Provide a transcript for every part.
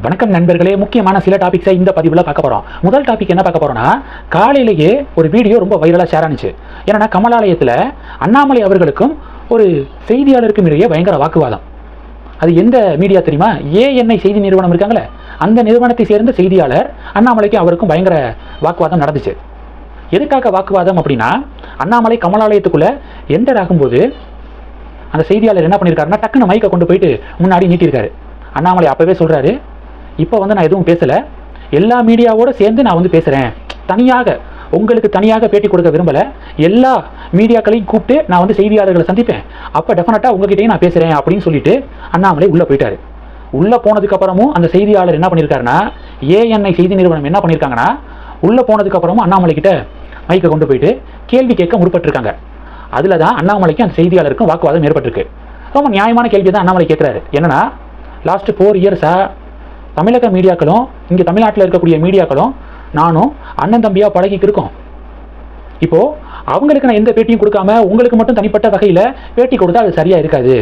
வணக்கம் நண்பர்களே. முக்கியமான சில டாபிக்ஸை இந்த பதிவில் பார்க்க போகிறோம் முதல் டாபிக் என்ன பார்க்க போகிறோம்னா காலையிலேயே ஒரு வீடியோ ரொம்ப வைரலாக ஷேர் ஆனிச்சு. ஏன்னா கமலாலயத்தில் அண்ணாமலை அவர்களுக்கும் ஒரு செய்தியாளருக்கும் இடையே பயங்கர வாக்குவாதம். அது எந்த மீடியா தெரியுமா? ஏஎன்ஐ செய்தி நிறுவனம் இருக்காங்களே. அந்த நிறுவனத்தை சேர்ந்த செய்தியாளர் அண்ணாமலைக்கு அவருக்கும் பயங்கர வாக்குவாதம் நடந்துச்சு. எதுக்காக வாக்குவாதம் அப்படின்னா அண்ணாமலை கமலாலயத்துக்குள்ளே என்டர் ஆகும்போது அந்த செய்தியாளர் என்ன பண்ணியிருக்காருன்னா டக்குன்னு மைக்கை கொண்டு போயிட்டு முன்னாடி நீட்டியிருக்காரு அண்ணாமலை அப்போவே சொல்கிறாரு இப்போ வந்து நான் எதுவும் பேசலை. எல்லா மீடியாவோட சேர்ந்து நான் வந்து பேசுகிறேன் தனியாக உங்களுக்கு தனியாக பேட்டி கொடுக்க விரும்பலை. எல்லா மீடியாக்களையும் கூப்பிட்டு நான் வந்து செய்தியாளர்களை சந்திப்பேன். அப்போ டெஃபினட்டாக உங்ககிட்டயும் நான் பேசுகிறேன் அப்படின்னு சொல்லிட்டு அண்ணாமலை உள்ளே போயிட்டார். உள்ளே போனதுக்கப்புறமும் அந்த செய்தியாளர் என்ன பண்ணியிருக்காருன்னா ஏஎன்ஐ செய்தி நிறுவனம் என்ன பண்ணியிருக்காங்கன்னா உள்ளே போனதுக்கப்புறமும் அண்ணாமலை கிட்ட மைக்கை கொண்டு போயிட்டு கேள்வி கேட்க முற்பட்டிருக்காங்க. அதில் தான் அண்ணாமலைக்கும் அந்த செய்தியாளருக்கும் வாக்குவாதம் ஏற்பட்டிருக்கு. ரொம்ப நியாயமான கேள்வி தான் அண்ணாமலை கேட்குறாரு என்னன்னா லாஸ்ட் ஃபோர் இயர்ஸாக தமிழக மீடியாக்களும் இங்கே தமிழ்நாட்டில் இருக்கக்கூடிய மீடியாக்களும் நானும் அண்ணன் தம்பியாக பழகிட்டு இருக்கோம். இப்போது அவங்களுக்கு நான் எந்த பேட்டியும் கொடுக்காம உங்களுக்கு மட்டும் தனிப்பட்ட வகையில் பேட்டி கொடுத்தா அது சரியாக இருக்காது.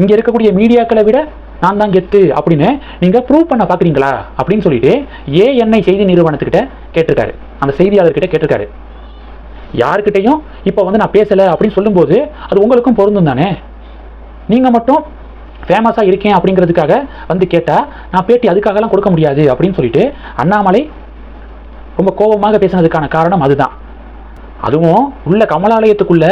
இங்கே இருக்கக்கூடிய மீடியாக்களை விட நான் தான் கெத்து அப்படின்னு நீங்கள் ப்ரூவ் பண்ண பார்க்குறீங்களா அப்படின்னு சொல்லிட்டு ஏஎன்ஐ செய்தி நிறுவனத்துக்கிட்ட கேட்டிருக்காரு. அந்த செய்தியாளர்கிட்ட கேட்டிருக்காரு. யாருக்கிட்டையும் இப்போ வந்து நான் பேசலை அப்படின்னு சொல்லும்போது அது உங்களுக்கும் பொருந்தும் தானே? நீங்கள் மட்டும் ஃபேமஸாக இருக்கேன் அப்படிங்கிறதுக்காக வந்து கேட்டால் நான் பேட்டி அதுக்காகலாம் கொடுக்க முடியாது அப்படின்னு சொல்லிட்டு அண்ணாமலை ரொம்ப கோபமாக பேசினதுக்கான காரணம் அதுதான். அதுவும் உள்ள கமலாலயத்துக்குள்ள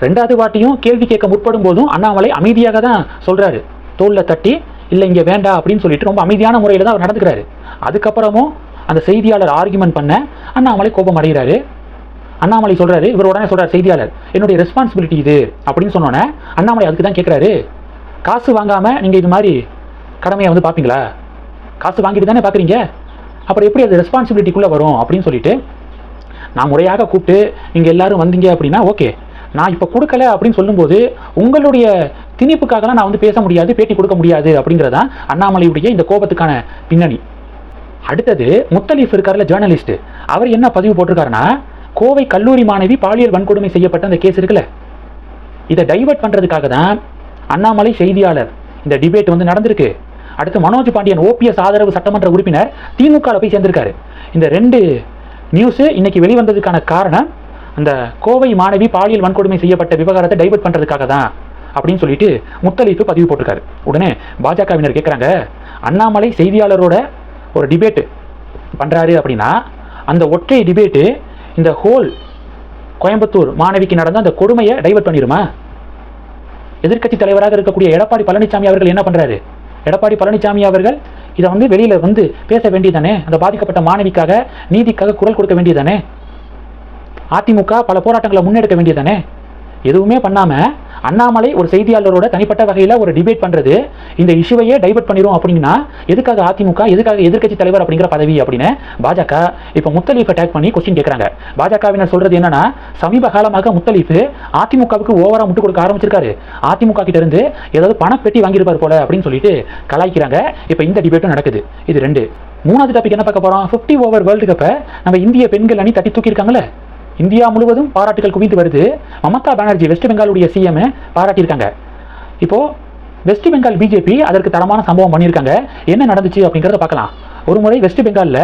ரெண்டாவது வாட்டியும் கேள்வி கேட்க முற்படும் போதும் அண்ணாமலை அமைதியாக தான் சொல்கிறாரு தோளில் தட்டி இல்லை இங்கே வேண்டாம் அப்படின்னு சொல்லிட்டு ரொம்ப அமைதியான முறையில் தான் அவர் நடந்துக்கிறாரு. அதுக்கப்புறமும் அந்த செய்தியாளர் ஆர்கியூமெண்ட் பண்ண அண்ணாமலை கோபம் அடைகிறாரு அண்ணாமலை சொல்கிறாரு இவர் உடனே சொல்கிறார் செய்தியாளர் என்னுடைய ரெஸ்பான்சிபிலிட்டி இது அப்படின்னு சொன்னோன்னே அண்ணாமலை அதுக்கு தான் கேட்குறாரு காசு வாங்காமல் நீங்கள் இது மாதிரி கடமையை வந்து பார்ப்பீங்களா? காசு வாங்கிட்டு தானே பார்க்குறீங்க? அப்புறம் எப்படி அது ரெஸ்பான்சிபிலிட்டிக்குள்ளே வரும் அப்படின்னு சொல்லிட்டு நான் முறையாக கூப்பிட்டு நீங்கள் எல்லோரும் வந்தீங்க அப்படின்னா ஓகே நான் இப்போ கொடுக்கல அப்படின்னு சொல்லும்போது உங்களுடைய திணிப்புக்காகலாம் நான் வந்து பேச முடியாது பேட்டி கொடுக்க முடியாது அப்படிங்கிறதான் அண்ணாமலையுடைய இந்த கோபத்துக்கான பின்னணி. அடுத்தது முத்தலீஃப் இருக்கார்ல ஜேர்னலிஸ்ட் அவர் என்ன பதிவு போட்டிருக்காருன்னா கோவை கல்லூரி மாணவி பாலியல் வன்கொடுமை செய்யப்பட்ட அந்த கேஸ் இருக்குல்ல. இதை டைவர்ட் பண்ணுறதுக்காக தான் அண்ணாமலை செய்தியாளர். இந்த டிபேட் வந்து நடந்திருக்கு. அடுத்து மனோஜ் பாண்டியன் ஓபிஎஸ் ஆதரவு சட்டமன்ற உறுப்பினர் திமுகவில் போய் சேர்ந்திருக்காரு. இந்த ரெண்டு நியூஸு இன்னைக்கு வெளிவந்ததுக்கான காரணம் அந்த கோவை மாணவி பாலியல் வன்கொடுமை செய்யப்பட்ட விவகாரத்தை டைவர்ட் பண்ணுறதுக்காக தான் அப்படின்னு சொல்லிட்டு முத்தலீப்பு பதிவு போட்டிருக்காரு. உடனே பாஜகவினர் கேட்குறாங்க அண்ணாமலை செய்தியாளரோட ஒரு டிபேட்டு பண்ணுறாரு அப்படின்னா அந்த ஒற்றை டிபேட்டு இந்த ஹோல் கோயம்புத்தூர் மாணவிக்கு நடந்த அந்த கொடுமையை டைவர்ட் பண்ணிடுமா எதிர்க்கட்சி தலைவராக இருக்கக்கூடிய எடப்பாடி பழனிசாமி அவர்கள் என்ன பண்றாரு? எடப்பாடி பழனிசாமி அவர்கள் இதை வந்து வெளியில வந்து பேச வேண்டியதானே? அந்த பாதிக்கப்பட்ட மாணவிக்காக நீதிக்காக குரல் கொடுக்க வேண்டியதானே? அதிமுக பல போராட்டங்களை முன்னெடுக்க வேண்டியதானே? எதுவுமே பண்ணாம அண்ணாமலை ஒரு செய்தியாளரோட தனிப்பட்ட வகையில் ஒரு டிபேட் பண்றது இந்த இஷ்யூவையே டைவர்ட் பண்ணிரும் அப்படின்னா எதுக்காக அதிமுக எதுக்காக எதிர்க்கட்சி தலைவர் அப்படிங்கிற பதவி அப்படின்னு பாஜக இப்போ முத்தலீஃப் அட்டாக் பண்ணி கொஸ்டின் கேட்குறாங்க பாஜகவினர் சொல்றது என்னன்னா சமீப காலமாக முத்தலீஃப் அதிமுகவுக்கு ஓவரா முட்டு கொடுக்க ஆரம்பிச்சிருக்காரு. அதிமுக கிட்ட இருந்து ஏதாவது பணப்பெட்டி வாங்கியிருப்பார் போல அப்படின்னு சொல்லிட்டு கலாய்க்கிறாங்க. இப்போ இந்த டிபேட்டும் நடக்குது. இது ரெண்டு. மூணாவது டாபிக் என்ன பார்க்க போறோம்? 50 ஓவர் வேர்ல்டு கப்பை நம்ம இந்திய பெண்கள் அணி தட்டி தூக்கியிருக்காங்களே இந்தியா முழுவதும் பாராட்டுகள் குவிந்து வருது. மமதா பானர்ஜி வெஸ்ட் பெங்காலுடைய சிஎம் பாராட்டியிருக்காங்க. இப்போ வெஸ்ட் பெங்கால் பிஜேபி அதற்கு தரமான சம்பவம் பண்ணியிருக்காங்க. என்ன நடந்துச்சு அப்படிங்கிறத பார்க்கலாம். ஒரு முறை வெஸ்ட் பெங்காலில்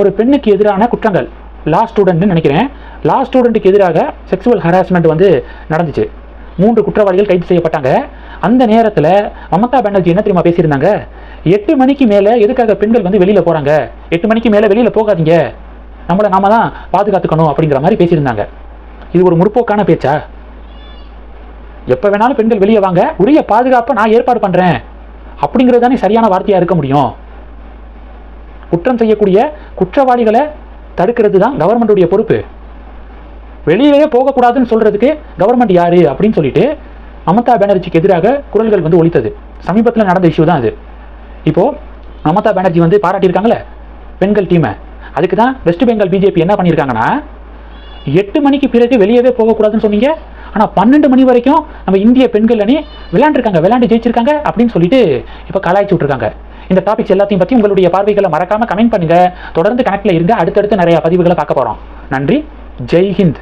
ஒரு பெண்ணுக்கு எதிரான குற்றங்கள். லா ஸ்டூடெண்ட்னு நினைக்கிறேன். லா ஸ்டூடெண்ட்டுக்கு எதிராக செக்ஸுவல் ஹராஸ்மெண்ட் வந்து நடந்துச்சு. மூன்று குற்றவாளிகள் கைது செய்யப்பட்டாங்க. அந்த நேரத்தில் மமதா பானர்ஜி என்ன தெரியுமா பேசியிருந்தாங்க? எட்டு மணிக்கு மேலே எதுக்காக பெண்கள் வந்து வெளியில் போகிறாங்க எட்டு மணிக்கு மேலே வெளியில் போகாதீங்க. நம்மளை நாம தான் பாதுகாத்துக்கணும் அப்படிங்கிற மாதிரி பேசியிருந்தாங்க. இது ஒரு முற்போக்கான பேச்சா? எப்போ வேணாலும் பெண்கள் வெளியே வாங்க உரிய பாதுகாப்பை நான் ஏற்பாடு பண்ணுறேன் அப்படிங்கிறது தானே சரியான வார்த்தையாக இருக்க முடியும். குற்றம் செய்யக்கூடிய குற்றவாளிகளை தடுக்கிறது தான் கவர்மெண்ட்டுடைய பொறுப்பு. வெளியிலேயே போகக்கூடாதுன்னு சொல்றதுக்கு கவர்மெண்ட் யாரு? அப்படின்னு சொல்லிட்டு மமதா பானர்ஜிக்கு எதிராக குரல்கள் வந்து ஒழித்தது சமீபத்தில் நடந்த இஷ்யூ தான் அது. இப்போ மமதா பானர்ஜி வந்து பாராட்டியிருக்காங்களே பெண்கள் டீமை அதுக்கு தான் வெஸ்ட் பெங்கால் பிஜேபி என்ன பண்ணியிருக்காங்கன்னா எட்டு மணிக்கு பிறகு வெளியவே போகக்கூடாதுன்னு சொன்னீங்க. ஆனால் பன்னெண்டு மணி வரைக்கும் நம்ம இந்திய பெண்கள் அணி விளையாண்டுருக்காங்க விளையாண்டு ஜெயிச்சிருக்காங்க அப்படின்னு சொல்லிட்டு இப்போ கலாய்ச்சி விட்ருக்காங்க இந்த டாபிக்ஸ் எல்லாத்தையும் பற்றி உங்களுடைய பார்வைகளை மறக்காமல் கமெண்ட் பண்ணுங்கள் தொடர்ந்து கனெக்டில் இருங்க. அடுத்தடுத்து நிறைய பதிவுகளை பார்க்க போகிறோம் நன்றி. ஜெய் ஹிந்த்.